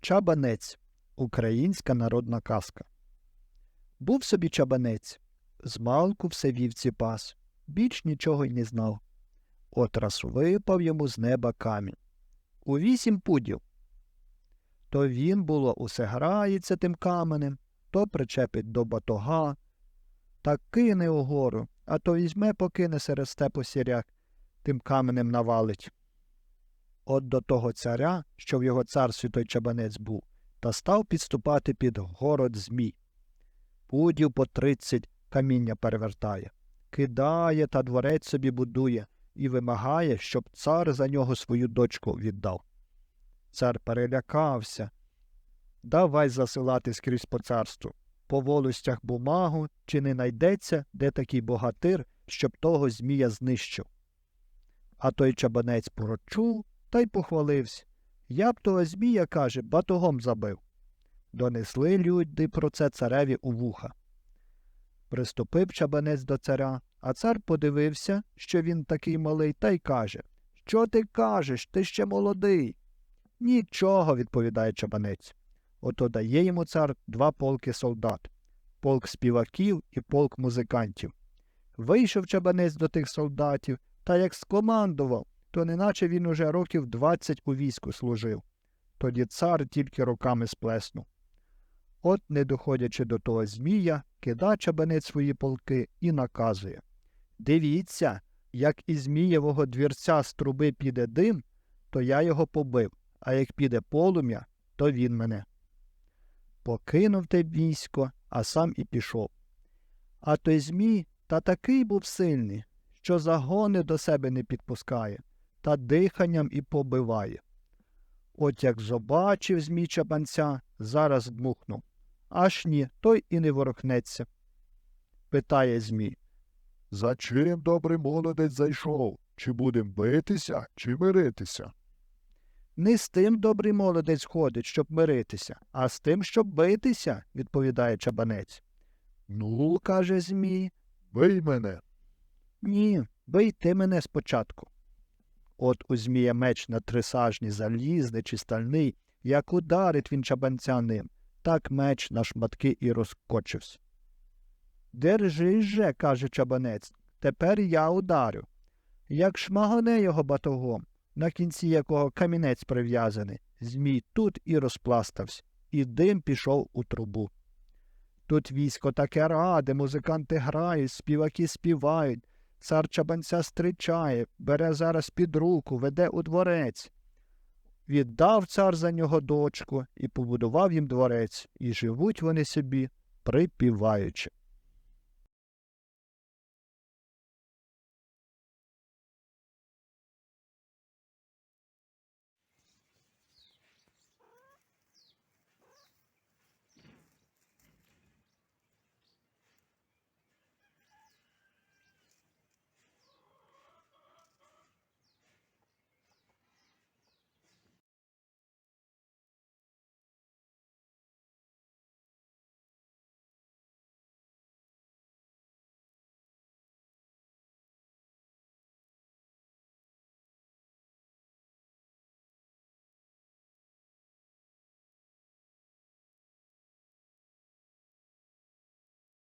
Чабанець українська народна казка. Був собі чабанець, змалку все вівці пас, більш нічого й не знав. От раз випав йому з неба камінь. У вісім пудів. То він, було, усе грається тим каменем, то причепить до батога, та кине угору, а то візьме, покине серед степу сіряк, тим каменем навалить. От до того царя, що в його царстві той чабанець був, та став підступати під город Змій. Пудів по тридцять каміння перевертає, кидає та дворець собі будує і вимагає, щоб цар за нього свою дочку віддав. Цар перелякався. Давай засилати скрізь по царству. По волостях бумагу, чи не найдеться, де такий богатир, щоб того Змія знищив. А той чабанець прочув та й похвалився. Я б того Змія, каже, батогом забив. Донесли люди про це цареві у вуха. Приступив чабанець до царя, а цар подивився, що він такий малий, та й каже Що ти кажеш? Ти ще молодий. Нічого, відповідає чабанець. Ото дає йому цар два полки солдат полк співаків і полк музикантів. Вийшов чабанець до тих солдатів та як скомандував, то неначе він уже років двадцять у війську служив. Тоді цар тільки руками сплеснув. От, не доходячи до того Змія, кида чабанець свої полки і наказує Дивіться, як із Змієвого двірця з труби піде дим, то я його побив, а як піде полум'я, то він мене. Покинув те військо, а сам і пішов. А той Змій та такий був сильний, що загони до себе не підпускає, та диханням і побиває. От як побачив Змій чабанця, зараз дмухнув. Аж ні, той і не ворохнеться. Питає Змій. За чим добрий молодець зайшов? Чи будем битися, чи миритися? Не з тим добрий молодець ходить, щоб миритися, а з тим, щоб битися, відповідає чабанець. Ну, каже Змій, Бий мене. ні, бий ти мене спочатку. От у Змія меч на три сажні залізний чи стальний, як ударить він чабанця ним, так меч на шматки і розкочився. Держи же, каже чабанець, тепер я ударю. Як шмагоне його батогом, на кінці якого камінець прив'язаний, Змій тут і розпластався, і дим пішов у трубу. Тут військо таке раде, музиканти грають, співаки співають, цар чабанця стричає, бере зараз під руку, веде у дворець. Віддав цар за нього дочку і побудував їм дворець, і живуть вони собі, припіваючи.